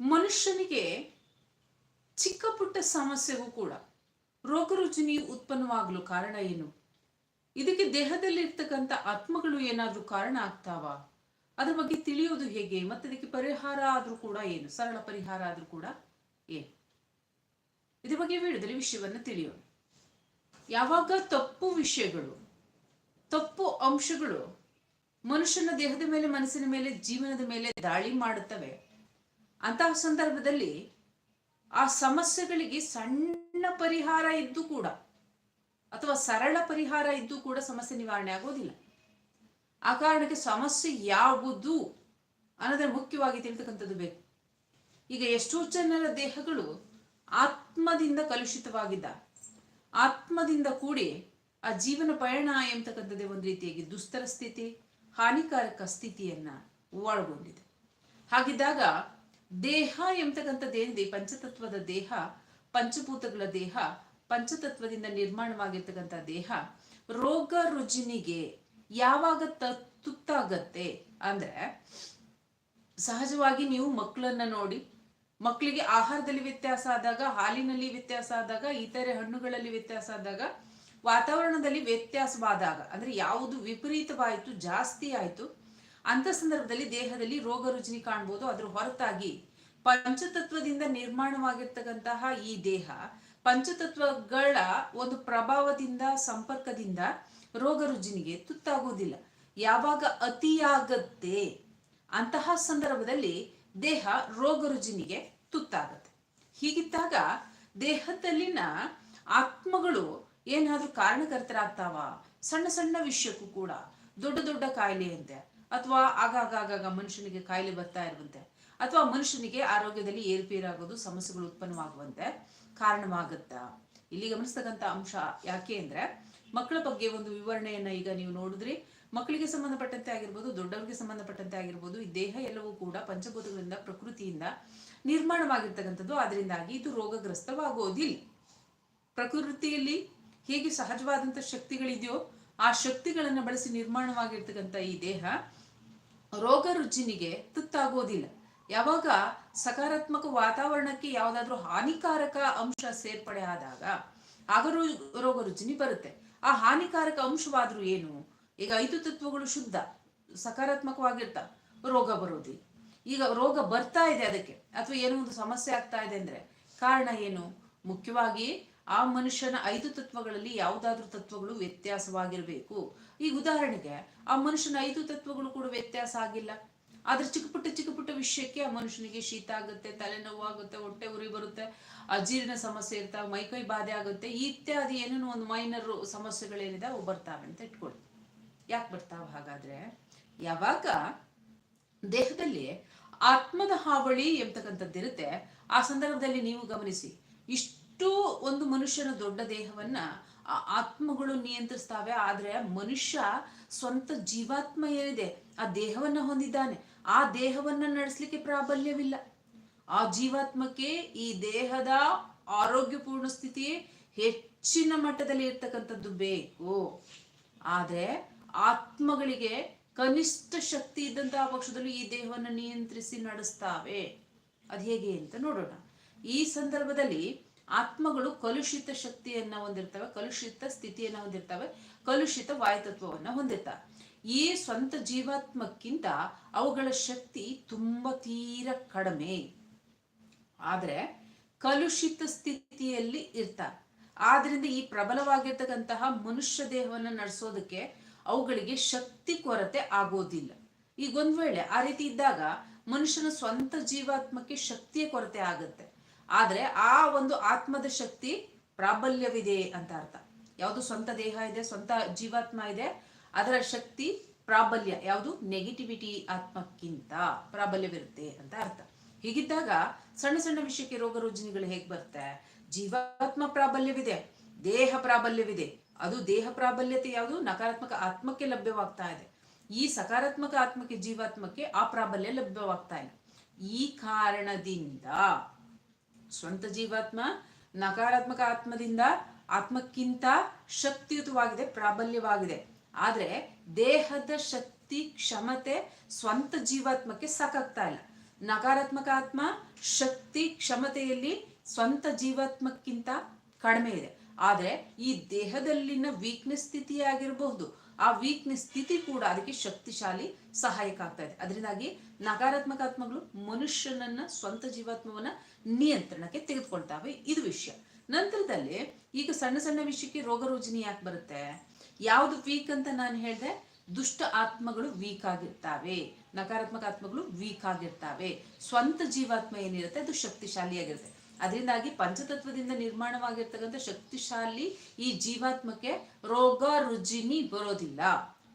ಮನುಷ್ಯನಿಗೆ ಚಿಕ್ಕ ಪುಟ್ಟ ಸಮಸ್ಯೆಗೂ ಕೂಡ ರೋಗರುಜಿನಿ ಉತ್ಪನ್ನವಾಗಲು ಕಾರಣ ಏನು? ಇದಕ್ಕೆ ದೇಹದಲ್ಲಿ ಇರ್ತಕ್ಕಂಥ ಆತ್ಮಗಳು ಏನಾದ್ರೂ ಕಾರಣ ಆಗ್ತಾವ? ಅದ್ರ ಬಗ್ಗೆ ತಿಳಿಯೋದು ಹೇಗೆ? ಮತ್ತೆ ಅದಕ್ಕೆ ಪರಿಹಾರ ಆದ್ರೂ ಕೂಡ ಏನು? ಸರಳ ಪರಿಹಾರ ಆದ್ರೂ ಕೂಡ ಏನು? ಇದ್ರ ಬಗ್ಗೆ ವಿಡಿಯೋದಲ್ಲಿ ವಿಷಯವನ್ನು ತಿಳಿಯೋಣ. ಯಾವಾಗ ತಪ್ಪು ವಿಷಯಗಳು, ತಪ್ಪು ಅಂಶಗಳು ಮನುಷ್ಯನ ದೇಹದ ಮೇಲೆ, ಮನಸ್ಸಿನ ಮೇಲೆ, ಜೀವನದ ಮೇಲೆ ದಾಳಿ ಮಾಡುತ್ತವೆ ಅಂತಹ ಸಂದರ್ಭದಲ್ಲಿ ಆ ಸಮಸ್ಯೆಗಳಿಗೆ ಸಣ್ಣ ಪರಿಹಾರ ಇದ್ದು ಕೂಡ ಅಥವಾ ಸರಳ ಪರಿಹಾರ ಇದ್ದು ಕೂಡ ಸಮಸ್ಯೆ ನಿವಾರಣೆ ಆಗೋದಿಲ್ಲ. ಆ ಕಾರಣಕ್ಕೆ ಸಮಸ್ಯೆ ಯಾವುದು ಅನ್ನೋದರ ಮುಖ್ಯವಾಗಿ ತಿಳಿತಕ್ಕಂಥದ್ದು ಬೇಕು. ಈಗ ಎಷ್ಟೋ ಜನರ ದೇಹಗಳು ಆತ್ಮದಿಂದ ಕಲುಷಿತವಾಗಿದ್ದ, ಆತ್ಮದಿಂದ ಕೂಡಿ ಆ ಜೀವನ ಪಯಣ ಎಂಬತಕ್ಕಂಥದ್ದೇ ಒಂದು ರೀತಿಯಾಗಿ ದುಸ್ತರ ಸ್ಥಿತಿ, ಹಾನಿಕಾರಕ ಸ್ಥಿತಿಯನ್ನ ಒಳಗೊಂಡಿದೆ ಹಾಗಿದ್ದಾಗ ದೇಹ ಎಂಬತಕ್ಕಂಥದ್ದೇನಿದೆ ಪಂಚತತ್ವದ ದೇಹ, ಪಂಚಭೂತಗಳ ದೇಹ, ಪಂಚತತ್ವದಿಂದ ನಿರ್ಮಾಣವಾಗಿರ್ತಕ್ಕಂಥ ದೇಹ. ರೋಗ ರುಜಿನಿಗೆ ಯಾವಾಗ ತ- ತುತ್ತಾಗತ್ತೆ ಅಂದ್ರೆ ಸಹಜವಾಗಿ ನೀವು ಮಕ್ಕಳನ್ನ ನೋಡಿ ಮಕ್ಕಳಿಗೆ ಆಹಾರದಲ್ಲಿ ವ್ಯತ್ಯಾಸ ಆದಾಗ, ಹಾಲಿನಲ್ಲಿ ವ್ಯತ್ಯಾಸ ಆದಾಗ, ಇತರೆ ಹಣ್ಣುಗಳಲ್ಲಿ ವ್ಯತ್ಯಾಸ ಆದಾಗ, ವಾತಾವರಣದಲ್ಲಿ ವ್ಯತ್ಯಾಸವಾದಾಗ, ಅಂದ್ರೆ ಯಾವುದು ವಿಪರೀತವಾಯಿತು, ಜಾಸ್ತಿ ಆಯಿತು ಅಂತ ಸಂದರ್ಭದಲ್ಲಿ ದೇಹದಲ್ಲಿ ರೋಗ ರುಜಿನಿ ಕಾಣ್ಬೋದು. ಅದ್ರ ಹೊರತಾಗಿ ಪಂಚತತ್ವದಿಂದ ನಿರ್ಮಾಣವಾಗಿರ್ತಕ್ಕಂತಹ ಈ ದೇಹ ಪಂಚತತ್ವಗಳ ಒಂದು ಪ್ರಭಾವದಿಂದ, ಸಂಪರ್ಕದಿಂದ ರೋಗ ರುಜಿನಿಗೆ ತುತ್ತಾಗೋದಿಲ್ಲ ಯಾವಾಗ ಅತಿಯಾಗತ್ತೆ ಅಂತಹ ಸಂದರ್ಭದಲ್ಲಿ ದೇಹ ರೋಗ ರುಜಿನಿಗೆ ತುತ್ತಾಗತ್ತೆ. ಹೀಗಿದ್ದಾಗ ದೇಹದಲ್ಲಿನ ಆತ್ಮಗಳು ಏನಾದ್ರೂ ಕಾರಣಕರ್ತರಾಗ್ತಾವ? ಸಣ್ಣ ಸಣ್ಣ ವಿಷಯಕ್ಕೂ ಕೂಡ, ದೊಡ್ಡ ದೊಡ್ಡ ಕಾಯಿಲೆಯಂತೆ. ಅಥವಾ ಆಗಾಗ ಆಗಾಗ ಮನುಷ್ಯನಿಗೆ ಕಾಯಿಲೆ ಬರ್ತಾ ಇರುವಂತೆ, ಅಥವಾ ಮನುಷ್ಯನಿಗೆ ಆರೋಗ್ಯದಲ್ಲಿ ಏರುಪೇರಾಗೋದು, ಸಮಸ್ಯೆಗಳು ಉತ್ಪನ್ನವಾಗುವಂತೆ ಕಾರಣವಾಗುತ್ತಾ? ಇಲ್ಲಿ ಗಮನಿಸ್ತಕ್ಕಂಥ ಅಂಶ ಯಾಕೆ ಅಂದ್ರೆ, ಮಕ್ಕಳ ಬಗ್ಗೆ ಒಂದು ವಿವರಣೆಯನ್ನ ಈಗ ನೀವು ನೋಡಿದ್ರಿ. ಮಕ್ಕಳಿಗೆ ಸಂಬಂಧಪಟ್ಟಂತೆ ಆಗಿರ್ಬೋದು, ದೊಡ್ಡವರಿಗೆ ಸಂಬಂಧಪಟ್ಟಂತೆ ಆಗಿರ್ಬೋದು, ಈ ದೇಹ ಎಲ್ಲವೂ ಕೂಡ ಪಂಚಭೂತಗಳಿಂದ, ಪ್ರಕೃತಿಯಿಂದ ನಿರ್ಮಾಣವಾಗಿರ್ತಕ್ಕಂಥದ್ದು. ಅದರಿಂದಾಗಿ ಇದು ರೋಗಗ್ರಸ್ತವಾಗೋದಿಲ್ಲ. ಪ್ರಕೃತಿಯಲ್ಲಿ ಹೇಗೆ ಸಹಜವಾದಂಥ ಶಕ್ತಿಗಳಿದೆಯೋ, ಆ ಶಕ್ತಿಗಳನ್ನು ಬಳಸಿ ನಿರ್ಮಾಣವಾಗಿರ್ತಕ್ಕಂಥ ಈ ದೇಹ ರೋಗ ರುಜಿನಿಗೆ ತುತ್ತಾಗೋದಿಲ್ಲ ಯಾವಾಗ ಸಕಾರಾತ್ಮಕ ವಾತಾವರಣಕ್ಕೆ ಯಾವುದಾದ್ರೂ ಹಾನಿಕಾರಕ ಅಂಶ ಸೇರ್ಪಡೆ ಆದಾಗ ಆಗ ರೋಗ ರುಜಿನಿ ಬರುತ್ತೆ. ಆ ಹಾನಿಕಾರಕ ಅಂಶವಾದ್ರೂ ಏನು? ಈಗ ಐದು ತತ್ವಗಳು ಶುದ್ಧ, ಸಕಾರಾತ್ಮಕವಾಗಿರ್ತ, ರೋಗ ಬರೋದಿಲ್ಲ. ಈಗ ರೋಗ ಬರ್ತಾ ಇದೆ ಅದಕ್ಕೆ. ಅಥವಾ ಏನೋ ಒಂದು ಸಮಸ್ಯೆ ಆಗ್ತಾ ಇದೆ ಅಂದ್ರೆ ಕಾರಣ ಏನು? ಮುಖ್ಯವಾಗಿ ಆ ಮನುಷ್ಯನ ಐದು ತತ್ವಗಳಲ್ಲಿ ಯಾವುದಾದ್ರೂ ತತ್ವಗಳು ವ್ಯತ್ಯಾಸವಾಗಿರಬೇಕು. ಈಗ ಉದಾಹರಣೆಗೆ, ಆ ಮನುಷ್ಯನ ಐದು ತತ್ವಗಳು ಕೂಡ ವ್ಯತ್ಯಾಸ ಆಗಿಲ್ಲ. ಆದ್ರೆ ಚಿಕ್ಕ ಪುಟ್ಟ ಚಿಕ್ಕ ಪುಟ್ಟ ವಿಷಯಕ್ಕೆ ಆ ಮನುಷ್ಯನಿಗೆ ಶೀತ ಆಗುತ್ತೆ, ತಲೆನೋವು ಆಗುತ್ತೆ, ಹೊಟ್ಟೆ ಉರಿ ಬರುತ್ತೆ ಅಜೀರ್ಣ ಸಮಸ್ಯೆ ಇರ್ತಾವೆ ಮೈಕೈ ಬಾಧೆ ಆಗುತ್ತೆ, ಇತ್ಯಾದಿ ಏನೇನು ಒಂದು ಮೈನರ್ ಸಮಸ್ಯೆಗಳೇನಿದೆ ಅವು ಬರ್ತಾವೆ ಅಂತ ಇಟ್ಕೊಳ್ಳಿ. ಯಾಕೆ ಬರ್ತಾವ ಹಾಗಾದ್ರೆ? ಯಾವಾಗ ದೇಹದಲ್ಲಿ ಆತ್ಮದ ಹಾವಳಿ ಎಂಬತಕ್ಕಂಥದ್ದಿರುತ್ತೆ. ಆ ಸಂದರ್ಭದಲ್ಲಿ ನೀವು ಗಮನಿಸಿ, ಇಷ್ಟು ಒಂದು ಮನುಷ್ಯನ ದೊಡ್ಡ ದೇಹವನ್ನ ಆತ್ಮಗಳು ನಿಯಂತ್ರಿಸ್ತಾವೆ, ಆದ್ರೆ ಮನುಷ್ಯ ಸ್ವಂತ ಜೀವಾತ್ಮ ಏನಿದೆ, ಆ ದೇಹವನ್ನ ಹೊಂದಿದ್ದಾನೆ. ಆ ದೇಹವನ್ನ ನಡೆಸಲಿಕ್ಕೆ ಪ್ರಾಬಲ್ಯವಿಲ್ಲ. ಆ ಜೀವಾತ್ಮಕ್ಕೆ ಈ ದೇಹದ ಆರೋಗ್ಯಪೂರ್ಣ ಸ್ಥಿತಿ ಹೆಚ್ಚಿನ ಮಟ್ಟದಲ್ಲಿ ಇರ್ತಕ್ಕಂಥದ್ದು ಬೇಕು. ಆದ್ರೆ ಆತ್ಮಗಳಿಗೆ ಕನಿಷ್ಠ ಶಕ್ತಿ ಇದ್ದಂತಹ ಪಕ್ಷದಲ್ಲಿ ಈ ದೇಹವನ್ನು ನಿಯಂತ್ರಿಸಿ ನಡೆಸ್ತಾವೆ. ಅದು ಹೇಗೆ ಅಂತ ನೋಡೋಣ. ಈ ಸಂದರ್ಭದಲ್ಲಿ ಆತ್ಮಗಳು ಕಲುಷಿತ ಶಕ್ತಿಯನ್ನ ಹೊಂದಿರ್ತವೆ, ಕಲುಷಿತ ಸ್ಥಿತಿಯನ್ನ ಹೊಂದಿರ್ತವೆ, ಕಲುಷಿತ ವಾಯುತತ್ವವನ್ನ ಹೊಂದಿರ್ತವೆ. ಈ ಸ್ವಂತ ಜೀವಾತ್ಮಕ್ಕಿಂತ ಅವುಗಳ ಶಕ್ತಿ ತುಂಬ ತೀರ ಕಡಿಮೆ. ಆದ್ರೆ ಕಲುಷಿತ ಸ್ಥಿತಿಯಲ್ಲಿ ಇರ್ತಾರೆ. ಆದ್ರಿಂದ ಈ ಪ್ರಬಲವಾಗಿರ್ತಕ್ಕಂತಹ ಮನುಷ್ಯ ದೇಹವನ್ನ ನಡೆಸೋದಕ್ಕೆ ಅವುಗಳಿಗೆ ಶಕ್ತಿ ಕೊರತೆ ಆಗೋದಿಲ್ಲ. ಈಗ ಒಂದ್ ವೇಳೆ ಆ ರೀತಿ ಇದ್ದಾಗ ಮನುಷ್ಯನ ಸ್ವಂತ ಜೀವಾತ್ಮಕ್ಕೆ ಶಕ್ತಿಯ ಕೊರತೆ ಆಗುತ್ತೆ. ಆದ್ರೆ ಆ ಒಂದು ಆತ್ಮದ ಶಕ್ತಿ ಪ್ರಾಬಲ್ಯವಿದೆ ಅಂತ ಅರ್ಥ. ಯಾವುದು ಸ್ವಂತ ದೇಹ ಇದೆ, ಸ್ವಂತ ಜೀವಾತ್ಮ ಇದೆ, ಅದರ ಶಕ್ತಿ ಪ್ರಾಬಲ್ಯ. ಯಾವುದು? ನೆಗೆಟಿವಿಟಿ ಆತ್ಮಕ್ಕಿಂತ ಪ್ರಾಬಲ್ಯವಿರುತ್ತೆ ಅಂತ ಅರ್ಥ. ಹೀಗಿದ್ದಾಗ ಸಣ್ಣ ಸಣ್ಣ ವಿಷಯಕ್ಕೆ ರೋಗ ರುಜಿನಿಗಳು ಹೇಗೆ ಬರುತ್ತೆ? ಜೀವಾತ್ಮ ಪ್ರಾಬಲ್ಯವಿದೆ, ದೇಹ ಪ್ರಾಬಲ್ಯವಿದೆ. ಅದು ದೇಹ ಪ್ರಾಬಲ್ಯತೆ ಯಾವುದು? ನಕಾರಾತ್ಮಕ ಆತ್ಮಕ್ಕೆ ಲಭ್ಯವಾಗ್ತಾ ಇದೆ. ಈ ಸಕಾರಾತ್ಮಕ ಆತ್ಮಕ್ಕೆ, ಜೀವಾತ್ಮಕ್ಕೆ ಆ ಪ್ರಾಬಲ್ಯ ಲಭ್ಯವಾಗ್ತಾ ಇಲ್ಲ. ಈ ಕಾರಣದಿಂದ ಸ್ವಂತ ಜೀವಾತ್ಮ, ನಕಾರಾತ್ಮಕ ಆತ್ಮದಿಂದ ಆತ್ಮಕ್ಕಿಂತ ಶಕ್ತಿಯುತವಾಗಿದೆ, ಪ್ರಾಬಲ್ಯವಾಗಿದೆ. ಆದರೆ ದೇಹದ ಶಕ್ತಿ, ಕ್ಷಮತೆ ಸ್ವಂತ ಜೀವಾತ್ಮಕ್ಕೆ ಸಾಕಾಗ್ತಾ ಇಲ್ಲ. ನಕಾರಾತ್ಮಕ ಆತ್ಮ, ಶಕ್ತಿ, ಕ್ಷಮತೆಯಲ್ಲಿ ಸ್ವಂತ ಜೀವಾತ್ಮಕ್ಕಿಂತ ಕಡಿಮೆ ಇದೆ. ಆದರೆ ಈ ದೇಹದಲ್ಲಿನ ವೀಕ್ನೆಸ್ ಸ್ಥಿತಿ ಆಗಿರಬಹುದು ಆ ವೀಕ್ನೆಸ್ ಸ್ಥಿತಿ ಕೂಡ ಅದಕ್ಕೆ ಶಕ್ತಿಶಾಲಿ, ಸಹಾಯಕ ಆಗ್ತಾ ಇದೆ. ಅದರಿಂದಾಗಿ ನಕಾರಾತ್ಮಕ ಆತ್ಮಗಳು ಮನುಷ್ಯನನ್ನ ಸ್ವಂತ ಜೀವಾತ್ಮವನ್ನ ನಿಯಂತ್ರಣಕ್ಕೆ ತೆಗೆದುಕೊಳ್ತಾವೆ. ಇದು ವಿಷಯ. ನಂತರದಲ್ಲಿ ಈಗ ಸಣ್ಣ ಸಣ್ಣ ವಿಷಯಕ್ಕೆ ರೋಗ ರುಜಿನಿ ಯಾಕೆ ಬರುತ್ತೆ? ಯಾವುದು ವೀಕ್ ಅಂತ ನಾನು ಹೇಳಿದೆ? ದುಷ್ಟ ಆತ್ಮಗಳು ವೀಕ್ ಆಗಿರ್ತಾವೆ. ನಕಾರಾತ್ಮಕ ಆತ್ಮಗಳು ವೀಕ್ ಆಗಿರ್ತಾವೆ. ಸ್ವಂತ ಜೀವಾತ್ಮ ಏನಿರುತ್ತೆ? ಅದು ಶಕ್ತಿಶಾಲಿಯಾಗಿರುತ್ತೆ. ಅದರಿಂದಾಗಿ ಪಂಚತತ್ವದಿಂದ ನಿರ್ಮಾಣವಾಗಿರ್ತಕ್ಕಂಥ ಶಕ್ತಿಶಾಲಿ ಈ ಜೀವಾತ್ಮಕ್ಕೆ ರೋಗ ರುಜಿನಿ ಬರೋದಿಲ್ಲ.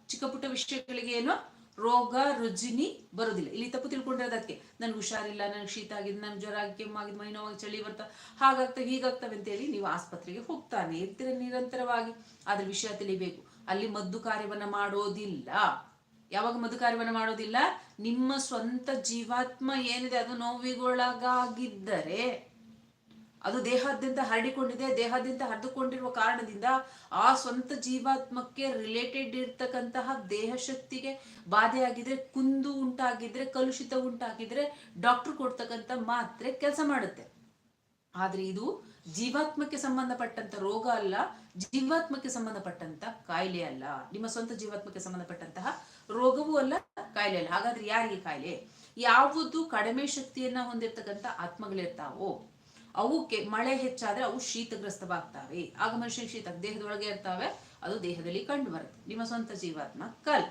ಚಿಕ್ಕ ಪುಟ್ಟ ವಿಷಯಗಳಿಗೆ ಏನು? ರೋಗ, ರುಜಿನಿ ಬರೋದಿಲ್ಲ. ಇಲ್ಲಿ ತಪ್ಪು ತಿಳ್ಕೊಂಡಿರೋದಕ್ಕೆ ನನ್ಗೆ ಹುಷಾರಿಲ್ಲ, ನನಗೆ ಶೀತ ಆಗಿದೆ, ನನ್ಗೆ ಜ್ವರ ಆಗಿ ಕೆಮ್ಮಾಗಿದೆ ಮೈ ಚಳಿ ಬರ್ತಾ ಹಾಗಾಗ್ತವೆ ಹೀಗಾಗ್ತವೆ ಅಂತೇಳಿ ನೀವು ಆಸ್ಪತ್ರೆಗೆ ಹೋಗ್ತಾನೆ. ಇರ್ತೀರ ನಿರಂತರವಾಗಿ ಅದ್ರ ವಿಷಯ ತಿಳಿಬೇಕು. ಅಲ್ಲಿ ಮದ್ದು ಕಾರ್ಯವನ್ನ ಮಾಡೋದಿಲ್ಲ. ಯಾವಾಗ ಮದ್ದು ಕಾರ್ಯವನ್ನ ಮಾಡೋದಿಲ್ಲ? ನಿಮ್ಮ ಸ್ವಂತ ಜೀವಾತ್ಮ ಏನಿದೆ, ಅದು ನೋವಿಗೊಳಗಾಗಿದ್ದರೆ. ಅದು ದೇಹದಿಂದ ಹರಡಿಕೊಂಡಿದೆ, ದೇಹದಿಂದ ಹರಿದುಕೊಂಡಿರುವ ಕಾರಣದಿಂದ ಆ ಸ್ವಂತ ಜೀವಾತ್ಮಕ್ಕೆ ರಿಲೇಟೆಡ್ ಇರ್ತಕ್ಕಂತಹ ದೇಹ ಶಕ್ತಿಗೆ ಬಾಧೆ ಆಗಿದ್ರೆ ಕುಂದು ಉಂಟಾಗಿದ್ರೆ, ಕಲುಷಿತ ಉಂಟಾಗಿದ್ರೆ ಡಾಕ್ಟರ್ ಕೊಡ್ತಕ್ಕಂಥ ಮಾತ್ರೆ ಕೆಲಸ ಮಾಡುತ್ತೆ. ಆದ್ರೆ ಇದು ಜೀವಾತ್ಮಕ್ಕೆ ಸಂಬಂಧಪಟ್ಟಂತ ರೋಗ ಅಲ್ಲ, ಜೀವಾತ್ಮಕ್ಕೆ ಸಂಬಂಧಪಟ್ಟಂತ ಕಾಯಿಲೆ ಅಲ್ಲ. ನಿಮ್ಮ ಸ್ವಂತ ಜೀವಾತ್ಮಕ್ಕೆ ಸಂಬಂಧಪಟ್ಟಂತಹ ರೋಗವೂ ಅಲ್ಲ, ಕಾಯಿಲೆ ಅಲ್ಲ. ಹಾಗಾದ್ರೆ ಯಾರಿಗೆ ಕಾಯಿಲೆ? ಯಾವುದು ಕಡಿಮೆ ಶಕ್ತಿಯನ್ನ ಹೊಂದಿರ್ತಕ್ಕಂಥ ಆತ್ಮಗಳಿರ್ತಾವೋ? ಅವಕ್ಕೆ ಮಳೆ ಹೆಚ್ಚಾದ್ರೆ ಅವು ಶೀತಗ್ರಸ್ತವಾಗ್ತವೆ. ಆಗ ಮನುಷ್ಯನಿಗೆ ಶೀತ ದೇಹದೊಳಗೆ ಇರ್ತಾವೆ, ಅದು ದೇಹದಲ್ಲಿ ಕಂಡು ಬರುತ್ತೆ. ನಿಮ್ಮ ಸ್ವಂತ ಜೀವಾತ್ಮ, ಕಲ್.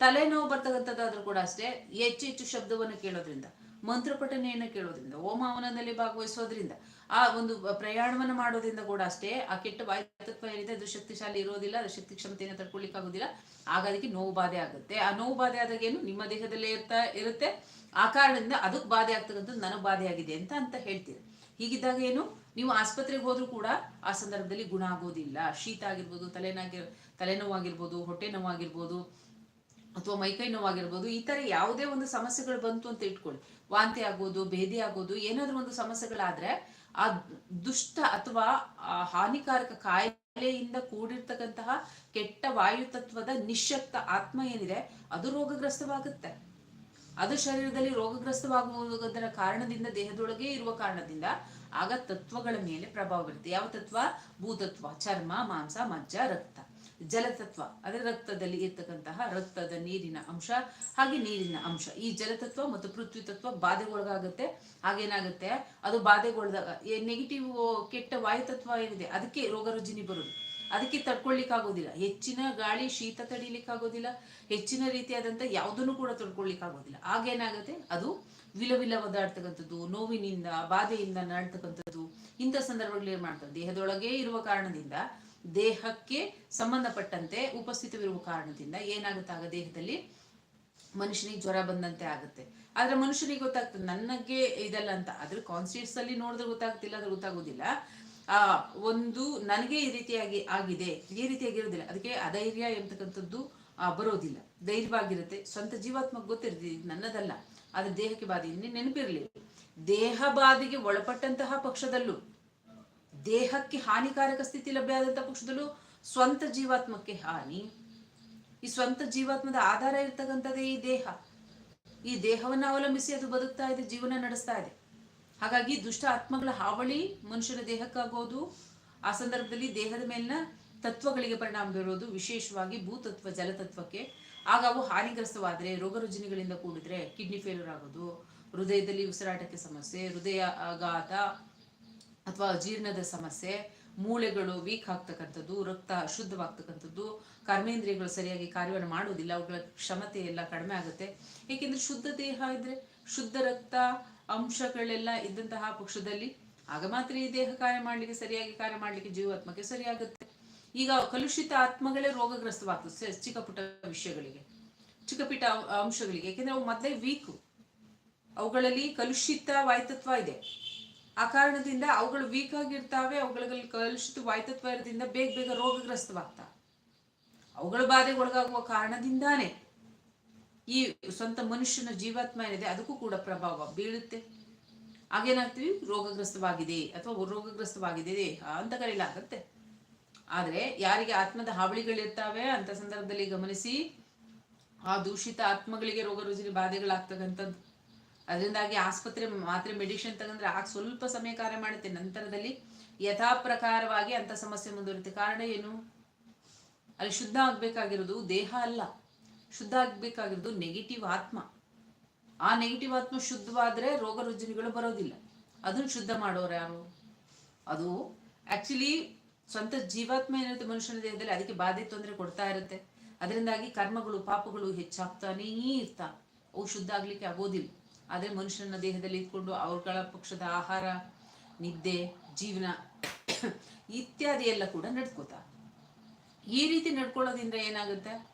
ತಲೆನೋವು ಬರ್ತಕ್ಕಂಥದ್ದಾದ್ರೂ ಕೂಡ ಅಷ್ಟೇ, ಹೆಚ್ಚು ಹೆಚ್ಚು ಶಬ್ದವನ್ನು ಕೇಳೋದ್ರಿಂದ ಮಂತ್ರಪಠನೆಯನ್ನು ಕೇಳೋದ್ರಿಂದ ಹೋಮಾವನದಲ್ಲಿ ಭಾಗವಹಿಸೋದ್ರಿಂದ, ಆ ಒಂದು ಪ್ರಯಾಣವನ್ನು ಮಾಡೋದ್ರಿಂದ ಕೂಡ ಅಷ್ಟೇ, ಆ ಕೆಟ್ಟ ವಾಯುತತ್ವ ಏನಿದೆ, ಅದು ಶಕ್ತಿಶಾಲಿ ಇರೋದಿಲ್ಲ, ಅದು ಶಕ್ತಿ ಕ್ಷಮತೆಯನ್ನು ತಡ್ಕೊಳ್ಲಿಕ್ಕೆ ಆಗೋದಿಲ್ಲ. ಆಗ ಅದಕ್ಕೆ ನೋವು ಬಾಧೆ ಆಗುತ್ತೆ. ಆ ನೋವು ಬಾಧೆ ಆದಾಗ ಏನು? ನಿಮ್ಮ ದೇಹದಲ್ಲೇ ಇರ್ತಾ, ಇರುತ್ತೆ. ಆ ಕಾರಣದಿಂದ ಅದಕ್ಕೆ ಬಾಧೆ ಆಗ್ತಕ್ಕಂಥದ್ದು ನನಗೆ ಬಾಧೆ ಆಗಿದೆ ಅಂತ ಅಂತ ಹೇಳ್ತೀರಿ. ಹೀಗಿದ್ದಾಗ ಏನು? ನೀವು ಆಸ್ಪತ್ರೆಗೆ ಹೋದ್ರೂ ಕೂಡ ಆ ಸಂದರ್ಭದಲ್ಲಿ ಗುಣ ಆಗೋದಿಲ್ಲ. ಶೀತ ಆಗಿರ್ಬೋದು, ತಲೆನಾಗಿ, ತಲೆನೋವಾಗಿರ್ಬೋದು, ಹೊಟ್ಟೆ ನೋವಾಗಿರ್ಬೋದು ಅಥವಾ ಮೈಕೈ ನೋವಾಗಿರ್ಬೋದು, ಈ ತರ ಯಾವುದೇ ಒಂದು ಸಮಸ್ಯೆಗಳು ಬಂತು ಅಂತ ಇಟ್ಕೊಳ್ಳಿ. ವಾಂತಿ ಆಗೋದು ಭೇದಿ ಆಗೋದು, ಏನಾದ್ರೂ ಒಂದು ಸಮಸ್ಯೆಗಳಾದ್ರೆ ಆ ದುಷ್ಟ ಅಥವಾ ಹಾನಿಕಾರಕ ಕಾಯಿಲೆಯಿಂದ ಕೂಡಿರ್ತಕ್ಕಂತಹ ಕೆಟ್ಟ ವಾಯುತತ್ವದ ನಿಶಕ್ತ ಆತ್ಮ ಏನಿದೆ, ಅದು ರೋಗಗ್ರಸ್ತವಾಗುತ್ತೆ. ಅದು ಶರೀರದಲ್ಲಿ ರೋಗಗ್ರಸ್ತವಾಗುವುದರ ಕಾರಣದಿಂದ, ದೇಹದೊಳಗೆ ಇರುವ ಕಾರಣದಿಂದ ಆಗ ತತ್ವಗಳ ಮೇಲೆ ಪ್ರಭಾವ ಬೀರುತ್ತೆ. ಯಾವ ತತ್ವ? ಭೂತತ್ವ, ಚರ್ಮ, ಮಾಂಸ, ಮಜ್ಜ, ರಕ್ತ. ಜಲತತ್ವ, ಅಂದ್ರೆ ರಕ್ತದಲ್ಲಿ ಇರ್ತಕ್ಕಂತಹ ರಕ್ತದ ನೀರಿನ ಅಂಶ, ಹಾಗೆ ನೀರಿನ ಅಂಶ. ಈ ಜಲತತ್ವ ಮತ್ತು ಪೃಥ್ವಿ ತತ್ವ ಬಾಧೆಗೊಳಗಾಗುತ್ತೆ. ಹಾಗೇನಾಗುತ್ತೆ? ಅದು ಬಾಧೆಗೊಳದಾಗ ನೆಗೆಟಿವ್ ಕೆಟ್ಟ ವಾಯುತತ್ವ ಏನಿದೆ, ಅದಕ್ಕೆ ರೋಗ ರುಜಿನಿ ಬರುದು ಅದಕ್ಕೆ ತಡ್ಕೊಳ್ಳಿಕ್ಕಾಗೋದಿಲ್ಲ ಹೆಚ್ಚಿನ ಗಾಳಿ, ಶೀತ ತಡಿಲಿಕ್ಕಾಗೋದಿಲ್ಲ. ಹೆಚ್ಚಿನ ರೀತಿಯಾದಂಥ ಯಾವುದನ್ನು ಕೂಡ ತಡ್ಕೊಳ್ಳಿಕ್ಕಾಗೋದಿಲ್ಲ ಆಗೇನಾಗುತ್ತೆ ಅದು ವಿಲವಿಲ ಒದಾಡ್ತಕ್ಕಂಥದ್ದು ನೋವಿನಿಂದ, ಬಾಧೆಯಿಂದ ನಾಡ್ತಕ್ಕಂಥದ್ದು ಇಂಥ ಸಂದರ್ಭಗಳಲ್ಲಿ ಏನು ಮಾಡ್ತಾರೆ ದೇಹದೊಳಗೆ ಇರುವ ಕಾರಣದಿಂದ, ದೇಹಕ್ಕೆ ಸಂಬಂಧಪಟ್ಟಂತೆ ಉಪಸ್ಥಿತವಿರುವ ಕಾರಣದಿಂದ ಏನಾಗುತ್ತೆ? ಆಗ ದೇಹದಲ್ಲಿ ಮನುಷ್ಯನಿಗೆ ಜ್ವರ ಬಂದಂತೆ ಆಗುತ್ತೆ. ಆದ್ರೆ ಮನುಷ್ಯನಿಗೆ ಗೊತ್ತಾಗ್ತದೆ ನನಗೆ ಇದಲ್ಲ ಅಂತ. ಆದ್ರೆ ಕಾನ್ಸ್ಟಿಟ್ಯೂಟ್ಸ್ ಅಲ್ಲಿ ನೋಡಿದ್ರೆ ಗೊತ್ತಾಗ್ತಿಲ್ಲ ಅದ್ರ ಗೊತ್ತಾಗೋದಿಲ್ಲ. ಆ, ಒಂದು ನನಗೆ ಈ ರೀತಿಯಾಗಿ ಆಗಿದೆ, ಈ ರೀತಿಯಾಗಿ ಇರೋದಿಲ್ಲ ಅದಕ್ಕೆ ಅಧೈರ್ಯ ಎಂತಕ್ಕಂಥದ್ದು ಬರೋದಿಲ್ಲ. ಧೈರ್ಯವಾಗಿರುತ್ತೆ. ಸ್ವಂತ ಜೀವಾತ್ಮಕ್ಕೆ ಗೊತ್ತಿರುತ್ತೆ, ಇದು ನನ್ನದಲ್ಲ. ಆದ್ರೆ ದೇಹಕ್ಕೆ ಬಾಧೆ. ನೆನಪಿರಲಿ, ದೇಹ ಬಾಧೆಗೆ ಒಳಪಟ್ಟಂತಹ ಪಕ್ಷದಲ್ಲೂ, ದೇಹಕ್ಕೆ ಹಾನಿಕಾರಕ ಸ್ಥಿತಿ ಲಭ್ಯ ಆದಂತಹ ಪಕ್ಷದಲ್ಲೂ ಸ್ವಂತ ಜೀವಾತ್ಮಕ್ಕೆ ಹಾನಿ. ಈ ಸ್ವಂತ ಜೀವಾತ್ಮದ ಆಧಾರ ಇರ್ತಕ್ಕಂಥದ್ದೇ ಈ ದೇಹ. ಈ ದೇಹವನ್ನು ಅವಲಂಬಿಸಿ ಅದು ಬದುಕ್ತಾ ಇದೆ, ಜೀವನ ನಡೆಸ್ತಾ ಇದೆ. ಹಾಗಾಗಿ ದುಷ್ಟ ಆತ್ಮಗಳ ಹಾವಳಿ ಮನುಷ್ಯನ ದೇಹಕ್ಕಾಗೋದು, ಆ ಸಂದರ್ಭದಲ್ಲಿ ದೇಹದ ಮೇಲಿನ ತತ್ವಗಳಿಗೆ ಪರಿಣಾಮ ಬೀರೋದು, ವಿಶೇಷವಾಗಿ ಭೂತತ್ವ, ಜಲತತ್ವಕ್ಕೆ. ಆಗ ಅವು ಹಾನಿಗ್ರಸ್ತವಾದರೆ ರೋಗ ರುಜಿನಿಗಳಿಂದ ಕೂಡಿದ್ರೆ ಕಿಡ್ನಿ ಫೇಲ್ಯೂರ್ ಆಗೋದು, ಹೃದಯದಲ್ಲಿ ಉಸಿರಾಟಕ್ಕೆ ಸಮಸ್ಯೆ ಹೃದಯ ಆಘಾತ ಅಥವಾ ಜೀರ್ಣದ ಸಮಸ್ಯೆ, ಮೂಳೆಗಳು ವೀಕ್ ಆಗ್ತಕ್ಕಂಥದ್ದು, ರಕ್ತ ಶುದ್ಧವಾಗ್ತಕ್ಕಂಥದ್ದು, ಕರ್ಮೇಂದ್ರಿಯಗಳು ಸರಿಯಾಗಿ ಕಾರ್ಯವನ್ನು ಮಾಡುವುದಿಲ್ಲ, ಅವುಗಳ ಕ್ಷಮತೆ ಎಲ್ಲ ಕಡಿಮೆ ಆಗುತ್ತೆ. ಏಕೆಂದ್ರೆ ಶುದ್ಧ ದೇಹ ಇದ್ರೆ ಶುದ್ಧ ರಕ್ತ ಅಂಶಗಳೆಲ್ಲ ಇದ್ದಂತಹ ಪಕ್ಷದಲ್ಲಿ ಆಗ ಮಾತ್ರ ಈ ದೇಹ ಕಾರ್ಯ ಮಾಡ್ಲಿಕ್ಕೆ ಸರಿಯಾಗಿ ಕಾರ್ಯ ಮಾಡ್ಲಿಕ್ಕೆ ಜೀವಾತ್ಮಕ್ಕೆ ಸರಿಯಾಗುತ್ತೆ. ಈಗ ಕಲುಷಿತ ಆತ್ಮಗಳೇ ರೋಗಗ್ರಸ್ತವಾಗ್ತದೆ ಚಿಕ್ಕ ಪುಟ್ಟ ವಿಷಯಗಳಿಗೆ ಚಿಕ್ಕ ಪುಟ್ಟ ಅಂಶಗಳಿಗೆ. ಯಾಕೆಂದ್ರೆ ಅವು ಮೊದಲೇ ವೀಕ್. ಅವುಗಳಲ್ಲಿ ಕಲುಷಿತ ವಾಯ್ತತ್ವ ಇದೆ. ಆ ಕಾರಣದಿಂದ ಅವುಗಳು ವೀಕ್ ಆಗಿರ್ತಾವೆ, ಅವುಗಳಲ್ಲಿ ಕಲುಷಿತ ವಾಯ್ತತ್ವ ಇರೋದ್ರಿಂದ ಬೇಗ ಬೇಗ ರೋಗಗ್ರಸ್ತವಾಗ್ತಾವೆ ಅವುಗಳ ಬಾಧೆಗೊಳಗಾಗುವ ಕಾರಣದಿಂದಾನೇ ಈ ಸ್ವಂತ ಮನುಷ್ಯನ ಜೀವಾತ್ಮ ಏನಿದೆ, ಅದಕ್ಕೂ ಕೂಡ ಪ್ರಭಾವ ಬೀಳುತ್ತೆ. ಹಾಗೇನಾಗ್ತೀವಿ? ರೋಗಗ್ರಸ್ತವಾಗಿದೆ ಅಥವಾ ರೋಗಗ್ರಸ್ತವಾಗಿದೆ ಅಂತ ಕರೀಲಾಗತ್ತೆ. ಆದರೆ ಯಾರಿಗೆ ಆತ್ಮದ ಹಾವಳಿಗಳಿರ್ತಾವೆ ಅಂತ ಸಂದರ್ಭದಲ್ಲಿ ಗಮನಿಸಿ, ಆ ದೂಷಿತ ಆತ್ಮಗಳಿಗೆ ರೋಗ ರುಜಿನ ಬಾಧೆಗಳಾಗ್ತಕ್ಕಂಥದ್ದು. ಅದರಿಂದಾಗಿ ಆಸ್ಪತ್ರೆ ಮಾತ್ರೆ ಮೆಡಿಷನ್ ತಗೊಂಡ್ರೆ ಆಗ ಸ್ವಲ್ಪ ಸಮಯ ಕಾರ್ಯ ಮಾಡುತ್ತೆ. ನಂತರದಲ್ಲಿ ಯಥಾ ಪ್ರಕಾರವಾಗಿ ಅಂತ ಸಮಸ್ಯೆ ಮುಂದುವರುತ್ತೆ ಕಾರಣ ಏನು? ಅಲ್ಲಿ ಶುದ್ಧ ಆಗ್ಬೇಕಾಗಿರೋದು ದೇಹ ಅಲ್ಲ. ಶುದ್ಧ ಆಗ್ಬೇಕಾಗಿರೋದು ನೆಗೆಟಿವ್ ಆತ್ಮ. ಆ ನೆಗೆಟಿವ್ ಆತ್ಮ ಶುದ್ಧವಾದ್ರೆ ರೋಗ ರುಜಿನಗಳು ಬರೋದಿಲ್ಲ. ಅದನ್ನು ಶುದ್ಧ ಮಾಡೋರು ಯಾರು? ಅದು ಆಕ್ಚುಲಿ ಸ್ವಂತ ಜೀವಾತ್ಮ ಏನಿರುತ್ತೆ ಮನುಷ್ಯನ ದೇಹದಲ್ಲಿ ಅದಕ್ಕೆ ಬಾಧೆ ತೊಂದರೆ ಕೊಡ್ತಾ ಇರುತ್ತೆ. ಅದರಿಂದಾಗಿ ಕರ್ಮಗಳು, ಪಾಪಗಳು ಹೆಚ್ಚಾಗ್ತಾನೇ ಇರ್ತಾ. ಅವು ಶುದ್ಧ ಆಗ್ಲಿಕ್ಕೆ ಆಗೋದಿಲ್ಲ. ಆದರೆ ಮನುಷ್ಯನ ದೇಹದಲ್ಲಿ ಇಟ್ಕೊಂಡು ಅವ್ರಗಳ ಪಕ್ಷದ ಆಹಾರ, ನಿದ್ದೆ, ಜೀವನ ಇತ್ಯಾದಿ ಎಲ್ಲ ಕೂಡ ನಡ್ಕೋತಾ. ಈ ರೀತಿ ನಡ್ಕೊಳ್ಳೋದ್ರಿಂದ ಏನಾಗುತ್ತೆ?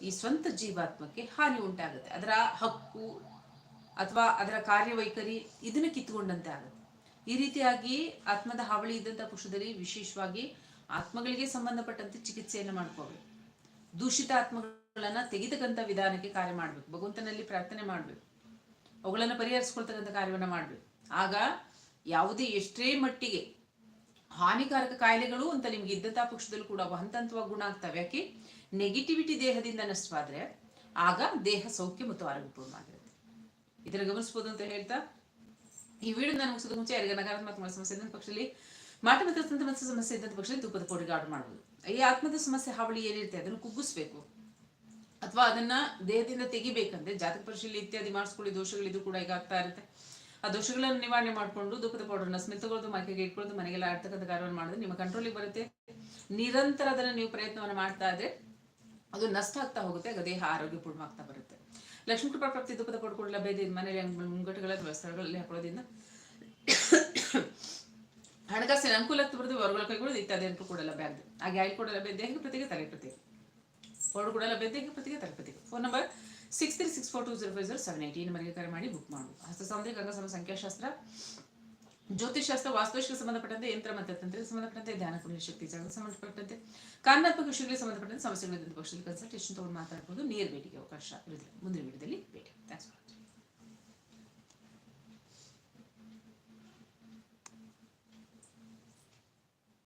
ಈ ಸ್ವಂತ ಜೀವಾತ್ಮಕ್ಕೆ ಹಾನಿ ಉಂಟಾಗುತ್ತೆ. ಅದರ ಹಕ್ಕು ಅಥವಾ ಅದರ ಕಾರ್ಯವೈಖರಿ ಇದನ್ನು ಕಿತ್ಕೊಂಡಂತೆ ಆಗುತ್ತೆ. ಈ ರೀತಿಯಾಗಿ ಆತ್ಮದ ಹಾವಳಿ ಇದ್ದಂಥ ಪಕ್ಷದಲ್ಲಿ ವಿಶೇಷವಾಗಿ ಆತ್ಮಗಳಿಗೆ ಸಂಬಂಧಪಟ್ಟಂತೆ ಚಿಕಿತ್ಸೆಯನ್ನು ಮಾಡ್ಕೋಬೇಕು. ದೂಷಿತ ಆತ್ಮಗಳನ್ನ ತೆಗೆತಕ್ಕಂಥ ವಿಧಾನಕ್ಕೆ ಕಾರ್ಯ ಮಾಡ್ಬೇಕು. ಭಗವಂತನಲ್ಲಿ ಪ್ರಾರ್ಥನೆ ಮಾಡಬೇಕು. ಅವುಗಳನ್ನು ಪರಿಹರಿಸ್ಕೊಳ್ತಕ್ಕಂಥ ಕಾರ್ಯವನ್ನು ಮಾಡಬೇಕು. ಆಗ ಯಾವುದೇ ಎಷ್ಟೇ ಮಟ್ಟಿಗೆ ಹಾನಿಕಾರಕ ಕಾಯಿಲೆಗಳು ಅಂತ ನಿಮ್ಗೆ ಇದ್ದಂಥ ಪಕ್ಷದಲ್ಲೂ ಕೂಡ ಹಂತ ಹಂತವಾಗಿ ಗುಣ ಆಗ್ತವೆ. ಯಾಕೆ? ನೆಗೆಟಿವಿಟಿ ದೇಹದಿಂದ ನಷ್ಟವಾದ್ರೆ ಆಗ ದೇಹ ಸೌಖ್ಯ ಮತ್ತು ಆರೋಗ್ಯಪೂರ್ಣವಾಗಿರುತ್ತೆ ಇದರ ಗಮನಿಸಬಹುದು ಅಂತ ಹೇಳ್ತಾ, ಈ ವಿಡಿಯೋ ನಾನು ಮುಗಿಸೋದು ಮುಂಚೆ ಯಾರಿಗೆ ನಕಾರಾತ್ಮಕ ಸಮಸ್ಯೆ ಇದ್ದಂಥ ಪಕ್ಷದಲ್ಲಿ ಮಾಟ ಮತ್ತು ತಂತ್ರ ಸಮಸ್ಯೆ ಇದ್ದಂಥ ಪಕ್ಷದಲ್ಲಿ ತುಪ್ಪದ ಪೌಡರ್ಗೆ ಆರ್ಡರ್ ಮಾಡ್ಬೋದು. ಈ ಆತ್ಮದ ಸಮಸ್ಯೆ, ಹಾವಳಿ ಏನಿರುತ್ತೆ, ಅದನ್ನು ಕುಗ್ಗಿಸ್ಬೇಕು. ಅಥವಾ ಅದನ್ನ ದೇಹದಿಂದ ತೆಗಿಬೇಕಂದ್ರೆ ಜಾತಕ ಪರಿಶೀಲನೆ ಇತ್ಯಾದಿ ಮಾಡಿಸ್ಕೊಳ್ಳಿ ಇದು ಕೂಡ ಈಗ ಆಗ್ತಾ ಇರುತ್ತೆ. ಆ ದೋಷಗಳನ್ನು ನಿವಾರಣೆ ಮಾಡಿಕೊಂಡು ದುಃಖದ ಪೌಡರ್ನ ಸ್ಮೆಲ್ ತಗೊಳ್ಳೋದು ಮೈಕೆಗೆ ಇಟ್ಕೊಳ್ಳೋದು, ಮನೆಗೆಲ್ಲ ಆಡ್ತಕ್ಕಂಥ ಕಾರ್ಯವನ್ನು ಮಾಡೋದು ನಿಮ್ಮ ಕಂಟ್ರೋಲಿಗೆ ಬರುತ್ತೆ. ನಿರಂತರ ಅದನ್ನು ನೀವು ಪ್ರಯತ್ನವನ್ನು ಮಾಡ್ತಾ ಇದ್ರೆ ಅದು ನಷ್ಟ ಆಗ್ತಾ ಹೋಗುತ್ತೆ ಆಗ ದೇಹ ಆರೋಗ್ಯಪೂರ್ಣವಾಗ್ತಾ ಬರುತ್ತೆ. ಲಕ್ಷ್ಮೀ ಕೃಪಾ ಪ್ರಾಪ್ತಿ ದುಃಖದ ಲಭ್ಯ ಲಭ್ಯತೆ ಮನೇಲಿ ಮುಂಗಟ್ಟುಗಳ ಸ್ಥಳಗಳಲ್ಲಿ ಹಾಕೊಳ್ಳೋದ್ರಿಂದ ಹಣಕಾಸಿನ ಅನುಕೂಲಕ್ಕೆ ಬರುತ್ತೆ ಹೊರಗಳ ಕೈಗೊಳ್ಳೋದು ಇತ್ಯಾದಿ ಅಂತ ಕೂಡ ಲಭ್ಯ ಆಗಿದೆ. ಹಾಗೆ ಆಯ್ಕೆ ಕೂಡ ಲಭ್ಯ ದೇಹಕ್ಕೆ ಪ್ರತಿಗೆ ತಲೆ ಪ್ರತಿಗೆ ಹೊರಡು ಕೂಡ ಲಭ್ಯ ದೇಹಕ್ಕೆ ಪ್ರತಿಗೆ ತಲೆ phone number six three six four two zero five zero seven eighty ನಂಬರ್ಗೆ ಕರೆ ಮಾಡಿ ಬುಕ್ ಮಾಡು. ಹಸ್ತ ಸಂಧಿ ಗಂಗಸಮ ಸಂಖ್ಯಾಶಾಸ್ತ್ರ ಜ್ಯೋತಿಷಾಸ್ತ್ರ ವಾಸ್ತುಶಿಗೆ ಸಂಬಂಧಪಟ್ಟಂತೆ ಯಂತ್ರ ಮತ್ತು ತಂತ್ರಕ್ಕೆ ಸಂಬಂಧಪಟ್ಟಂತೆ ಧ್ಯಾನ ಕುಣಿಯ ಶಕ್ತಿ ಜಾಗಕ್ಕೆ ಸಂಬಂಧಪಟ್ಟಂತೆ ಕಾರಣಾತ್ಮಕ ವಿಷಯಗಳಿಗೆ ಸಂಬಂಧಪಟ್ಟಂತೆ ಸಮಸ್ಯೆಗಳ ಪಕ್ಷದಲ್ಲಿ ಕನ್ಸಲ್ಟೇಷನ್ ತಗೊಂಡು ಮಾತಾಡಬಹುದು ನೇರ ಭೇಟಿಗೆ ಅವಕಾಶ ಇರುತ್ತೆ ಮುಂದಿನ ವಿಡಿಯೋದಲ್ಲಿ ಭೇಟಿ ಥ್ಯಾಂಕ್ಸ್